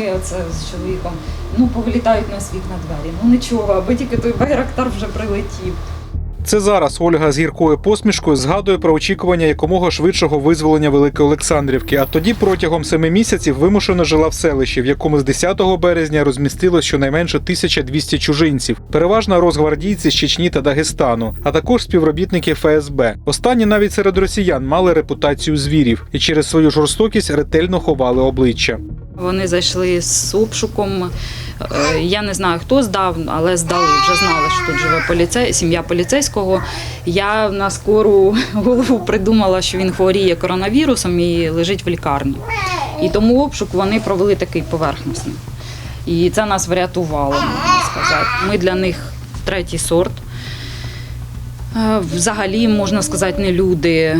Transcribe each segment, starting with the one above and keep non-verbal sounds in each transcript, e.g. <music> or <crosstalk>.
оце з чоловіком, ну повилітають на світ на двері. Ну нічого, аби тільки той байрактар вже прилетів. Це зараз Ольга з гіркою посмішкою згадує про очікування якомога швидшого визволення Великої Олександрівки. А тоді протягом семи місяців вимушено жила в селищі, в якому з 10 березня розмістилось щонайменше 1200 чужинців, переважно розгвардійці з Чечні та Дагестану, а також співробітники ФСБ. Останні навіть серед росіян мали репутацію звірів і через свою жорстокість ретельно ховали обличчя. Вони зайшли з обшуком. Е, Я не знаю, хто здав, але здали. Вже знали, що тут живе поліцей, сім'я поліцейського. Я на скору <laughs> голову придумала, що він хворіє коронавірусом і лежить в лікарні. І тому обшук вони провели такий поверхностний. І це нас врятувало, можна сказати. Ми для них третій сорт. Е, Взагалі, можна сказати, не люди.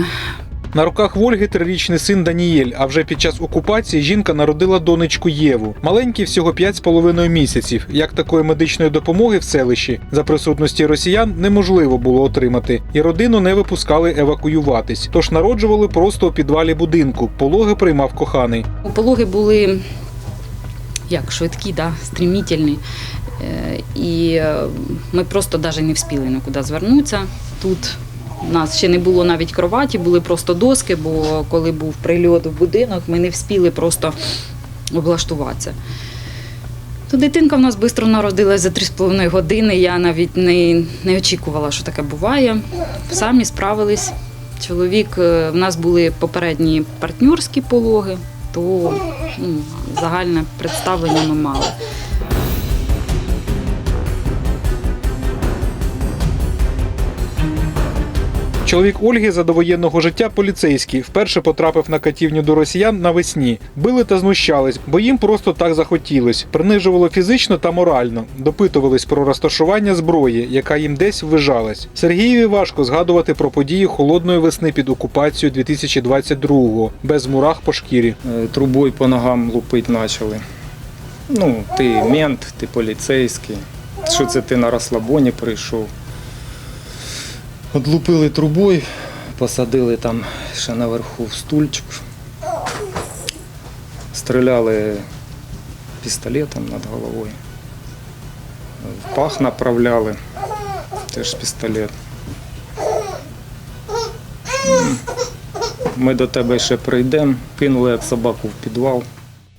На руках в Ольги трирічний син Даніель. А вже під час окупації жінка народила донечку Єву. Маленький всього 5,5 місяців. Як такої медичної допомоги в селищі за присутності росіян неможливо було отримати, і родину не випускали евакуюватись. Тож народжували просто у підвалі будинку. Пологи приймав коханий. Пологи були як швидкі, да, стрімітельні. Е, І е, ми просто навіть не встигли нікуди звернутися. Тут у нас ще не було навіть кроваті, були просто доски, бо коли був прильот в будинок, ми не встигли просто облаштуватися. То дитинка в нас швидко народилась за 3,5 години. Я навіть не, не очікувала, що таке буває. Самі справились. Чоловік, е, в нас були попередні партнерські пологи, то ну, загальне представлення ми мали. Чоловік Ольги за довоєнного життя поліцейський вперше потрапив на катівню до росіян навесні. Били та знущались, бо їм просто так захотілось. Принижувало фізично та морально. Допитувались про розташування зброї, яка їм десь ввижалась. Сергієві важко згадувати про події холодної весни під окупацією 2022-го, без мурах по шкірі. Е, трубою по ногам лупить почали. Ну, ти мент, ти поліцейський. Що це ти на розслабоні прийшов? От лупили трубою, посадили там ще наверху в стульчик. Стріляли пістолетом над головою. В пах направляли, теж пістолет. Ми до тебе ще прийдемо, кинули як собаку в підвал.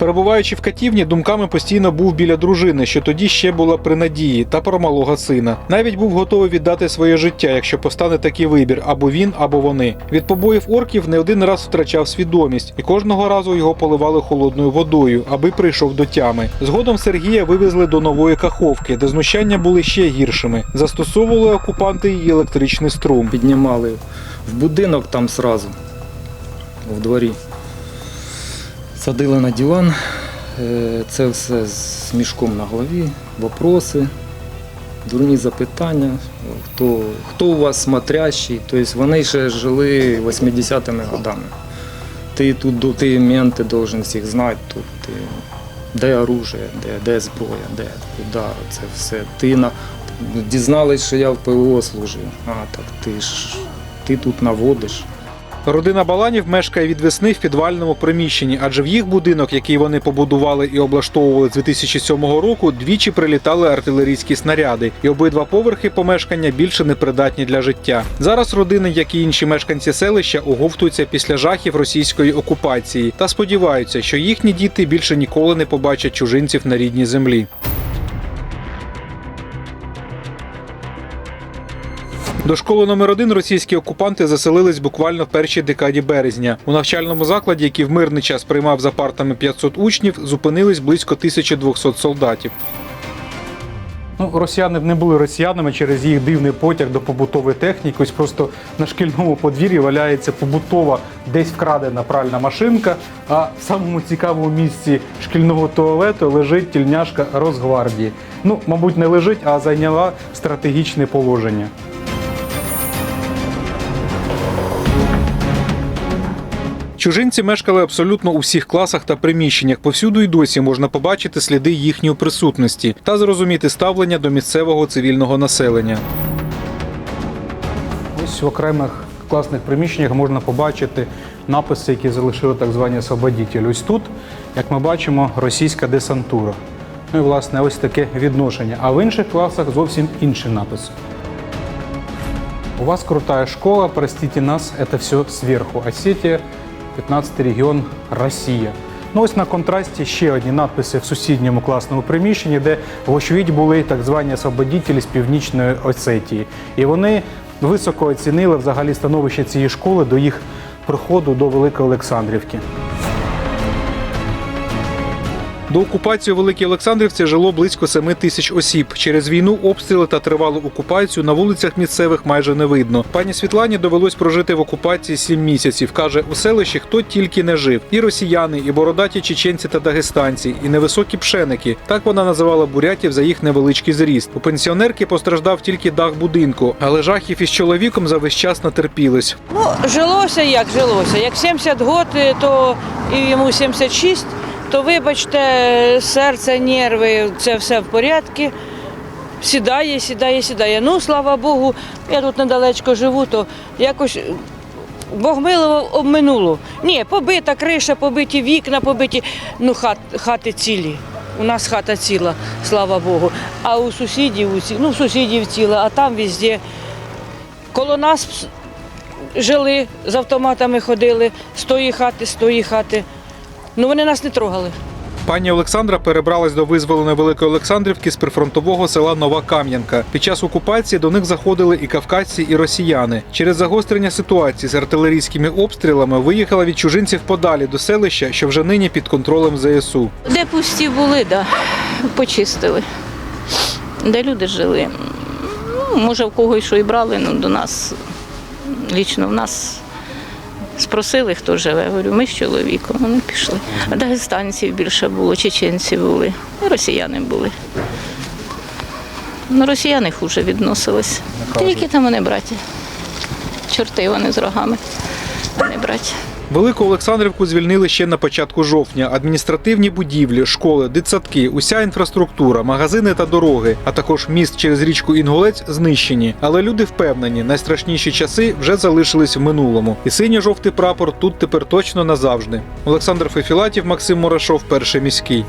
Перебуваючи в катівні, думками постійно був біля дружини, що тоді ще була при надії, та про малого сина. Навіть був готовий віддати своє життя, якщо постане такий вибір або він, або вони. Від побоїв орків не один раз втрачав свідомість, і кожного разу його поливали холодною водою, аби прийшов до тями. Згодом Сергія вивезли до нової каховки, де знущання були ще гіршими. Застосовували окупанти і електричний струм. піднімали в будинок там сразу, в дворі. Садили на диван, Е, це все з мішком на голові, вопроси, дурні запитання, хто, хто у вас смотрящий. Тобто вони ще жили 80-ми годами. Ти тут до- ти мент, ти должен всіх знати тут. Ти, де оружие, де, де зброя, де, куди, це все. Ти на, дізнались, що я в ПВО служив. А, так ти ж ти тут наводиш. Родина Баланів мешкає від весни в підвальному приміщенні, адже в їх будинок, який вони побудували і облаштовували з 2007 року, двічі прилітали артилерійські снаряди, і обидва поверхи помешкання більше не придатні для життя. Зараз родини, як і інші мешканці селища, оговтуються після жахів російської окупації та сподіваються, що їхні діти більше ніколи не побачать чужинців на рідній землі. До школи номер 1 російські окупанти заселились буквально в першій декаді березня. У навчальному закладі, який в мирний час приймав за партами 500 учнів, зупинились близько 1200 солдатів. Ну, росіяни не були росіянами через їх дивний потяг до побутової техніки. Ось просто на шкільному подвір'ї валяється побутова, десь вкрадена пральна машинка. А в самому цікавому місці шкільного туалету лежить тільняшка Росгвардії. Ну, мабуть, не лежить, а зайняла стратегічне положення. Чужинці мешкали абсолютно у всіх класах та приміщеннях. Повсюду й досі можна побачити сліди їхньої присутності та зрозуміти ставлення до місцевого цивільного населення. Ось в окремих класних приміщеннях можна побачити написи, які залишили так звані освободітелі. Ось тут, як ми бачимо, російська десантура. Ну і власне ось таке відношення. А в інших класах зовсім інші написи. У вас крутая школа, простите нас, это все сверху. Осетия, 15 регіон, Росія. Ну ось на контрасті ще одні надписи в сусідньому класному приміщенні, де вочевидь були так звані освободітелі з північної Осетії. І вони високо оцінили взагалі становище цієї школи до їх приходу до Великої Олександрівки. До окупації Великій Олександрівці жило близько 7 тисяч осіб. Через війну, обстріли та тривалу окупацію на вулицях місцевих майже не видно. Пані Світлані довелось прожити в окупації 7 місяців. каже, у селищі хто тільки не жив: і росіяни, і бородаті чеченці та дагестанці, і невисокі пшеники. Так вона називала бурятів за їх невеличкий зріст. У пенсіонерки постраждав тільки дах будинку, але жахів із чоловіком за весь час натерпілись. Ну, жилося як жилося. Як 70 років, то і йому 76, то вибачте, серце, нерви, це все в порядку. Сідає, сідає, сідає. Ну, слава Богу, я тут недалечко живу, то якось Бог милував обминуло. Ні, побита криша, побиті вікна, побиті, ну хат, хати цілі. У нас хата ціла, слава Богу. А у сусідів, усі, ну, сусідів ціла, а там везде. Коло нас жили, з автоматами ходили, з тої хати, з тої хати. Ну вони нас не трогали. Пані Олександра перебралась до визволеної Великої Олександрівки з прифронтового села Нова Кам'янка. Під час окупації до них заходили і кавказці, і росіяни. Через загострення ситуації з артилерійськими обстрілами виїхала від чужинців подалі до селища, що вже нині під контролем ЗСУ. Де пусті були, да, почистили. Де люди жили. Ну, може, в когось що і брали, ну до нас, лічно в нас спросили, хто живе. Говорю, ми з чоловіком, вони пішли. А дагестанців більше було, чеченців були, росіяни були. Ну, росіяни хуже відносились. Тільки там вони браті. Чорти вони з рогами, вони браті. Велику Олександрівку звільнили ще на початку жовтня. Адміністративні будівлі, школи, дитсадки, уся інфраструктура, магазини та дороги, а також міст через річку Інгулець знищені. Але люди впевнені, найстрашніші часи вже залишились в минулому. І синьо-жовтий прапор тут тепер точно назавжди. Олександр Фефілатів, Максим Мурашов, перший міський.